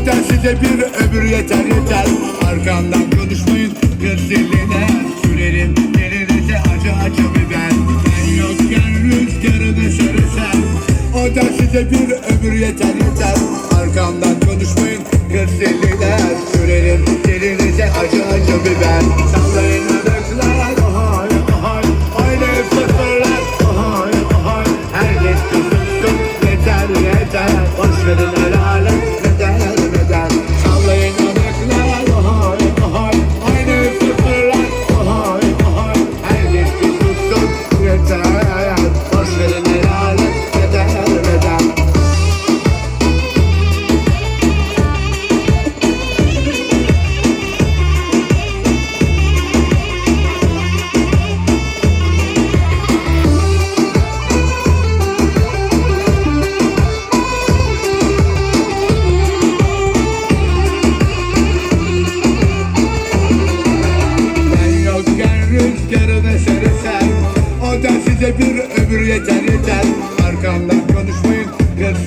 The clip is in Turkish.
size bir ömür yeter yeter. Arkamdan konuşmayın kız diline. Sürerim yerinize acı acı biber. Ben yokken rüzgarı dışarı sen O da size bir ömür yeter yeter. Arkamdan konuşmayın kız diline. Sürerim yerinize acı acı biber yeter Arkamdan konuşmayın Kız